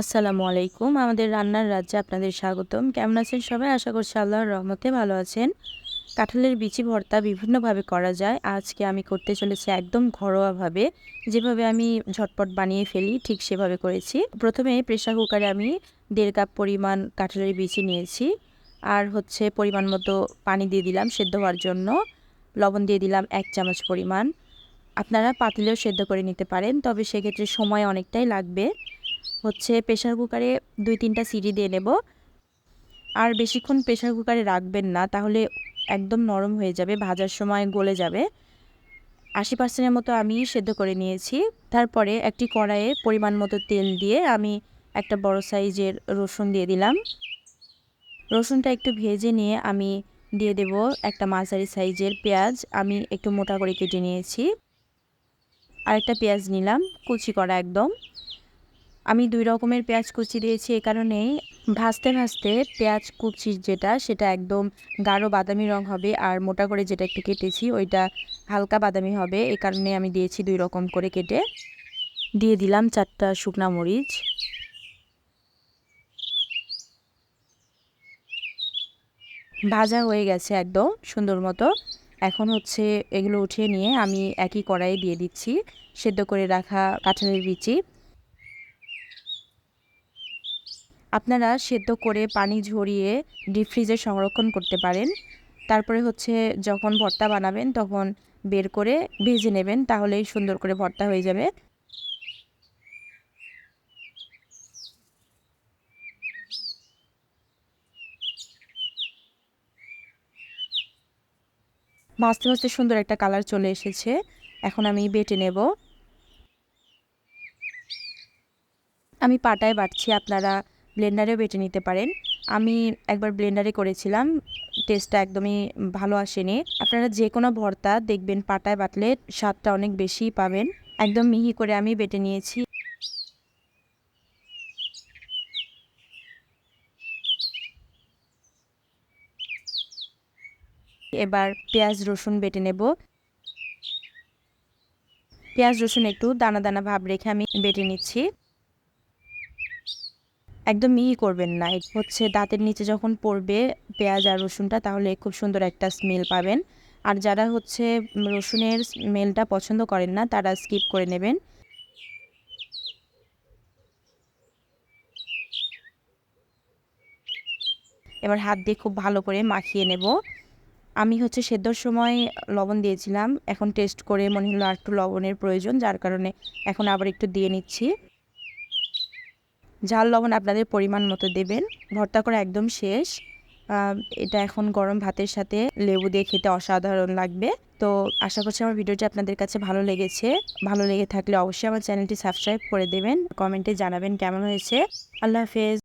আসসালামু আলাইকুম, আমাদের রান্নার রাজ্যে আপনাদের স্বাগতম। কেমন আছেন সবাই? আশা করছি আল্লাহর রহমতে ভালো আছেন। কাঁঠালের বিচি ভর্তা বিভিন্নভাবে করা যায়। আজকে আমি করতে চলেছি একদম ঘরোয়াভাবে। যেভাবে আমি ঝটপট বানিয়ে ফেলি, ঠিক সেভাবে করেছি। প্রথমে প্রেশার কুকারে আমি দেড় কাপ পরিমাণ কাঁঠালের বিচি নিয়েছি। আর হচ্ছে পরিমাণ মতো পানি দিয়ে দিলাম সেদ্ধ হওয়ার জন্য। লবণ দিয়ে দিলাম এক চামচ পরিমাণ। আপনারা পাতিলেও সেদ্ধ করে নিতে পারেন, তবে সেক্ষেত্রে সময় অনেকটাই লাগবে। হচ্ছে প্রেশার কুকারে দুই তিনটা সিটি দিয়ে নেব। আর বেশিক্ষণ প্রেশার কুকারে রাখবেন না, তাহলে একদম নরম হয়ে যাবে, ভাজার সময় গলে যাবে। আশি পার্সেন্টের মতো আমি সেদ্ধ করে নিয়েছি। তারপরে একটি কড়াইয়ে পরিমাণ মতো তেল দিয়ে আমি একটা বড় সাইজের রসুন দিয়ে দিলাম। রসুনটা একটু ভেজে নিয়ে আমি দিয়ে দেব একটা মাঝারি সাইজের পেঁয়াজ। আমি একটু মোটা করে কেটে নিয়েছি। আরেকটা পেঁয়াজ নিলাম, কুচি করা একদম। আমি দুই রকমের পেঁয়াজ কুচি দিয়েছি, এ কারণেই ভাজতে ভাজতে পেঁয়াজ কুচির যেটা, সেটা একদম গাঢ় বাদামি রং হবে আর মোটা করে যেটা একটু কেটেছি, ওইটা হালকা বাদামি হবে, এ কারণে আমি দিয়েছি দুই রকম করে কেটে। দিয়ে দিলাম চারটা শুকনা মরিচ। ভাজা হয়ে গেছে একদম সুন্দর মতো। এখন হচ্ছে এগুলো উঠিয়ে নিয়ে আমি একই কড়াইয়ে দিয়ে দিচ্ছি, সেদ্ধ করে রাখা কাঁঠালের বিচি। আপনারা সেদ্ধ করে পানি ঝরিয়ে ডিপ ফ্রিজে সংরক্ষণ করতে পারেন। তারপরে হচ্ছে যখন ভর্তা বানাবেন তখন বের করে ভেজে নেবেন, তাহলেই সুন্দর করে ভর্তা হয়ে যাবে। ভাজতে ভাজতে সুন্দর একটা কালার চলে এসেছে। এখন আমি বেটে নেব। আমি পাটায় বাটছি, আপনারা ব্লেন্ডারেও বেটে নিতে পারেন। আমি একবার ব্লেন্ডারে করেছিলাম, টেস্টটা একদমই ভালো আসেনি। আপনারা যে কোনো ভর্তা দেখবেন, পাটায় বাটলে স্বাদটা অনেক বেশি পাবেন। একদম মিহি করে আমি বেটে নিয়েছি। এবার পেঁয়াজ, রসুন বেটে নেব। পেঁয়াজ, রসুন একটু দানা দানা ভাব রেখে আমি বেটে নিচ্ছি। একদম মিহি করবেন না। হচ্ছে দাঁতের নিচে যখন পড়বে পেঁয়াজ আর রসুনটা, তাহলে খুব সুন্দর একটা স্মেল পাবেন। আর যারা হচ্ছে রসুনের স্মেলটা পছন্দ করেন না, তারা স্কিপ করে নেবেন। এবার হাত দিয়ে খুব ভালো করে মাখিয়ে নেব। আমি হচ্ছে সেদ্ধর সময় লবণ দিয়েছিলাম, এখন টেস্ট করে মনে হলো আর একটু লবণের প্রয়োজন, যার কারণে এখন আবার একটু দিয়ে নিচ্ছি। ঝাল লবণ আপনাদের পরিমাণ মতো দেবেন। ভর্তা করা একদম শেষ। এটা এখন গরম ভাতের সাথে লেবু দিয়ে খেতে অসাধারণ লাগবে। তো আশা করছি আমার ভিডিওটি আপনাদের কাছে ভালো লেগেছে। ভালো লেগে থাকলে অবশ্যই আমার চ্যানেলটি সাবস্ক্রাইব করে দেবেন। কমেন্টে জানাবেন কেমন হয়েছে। আল্লাহ হাফেজ।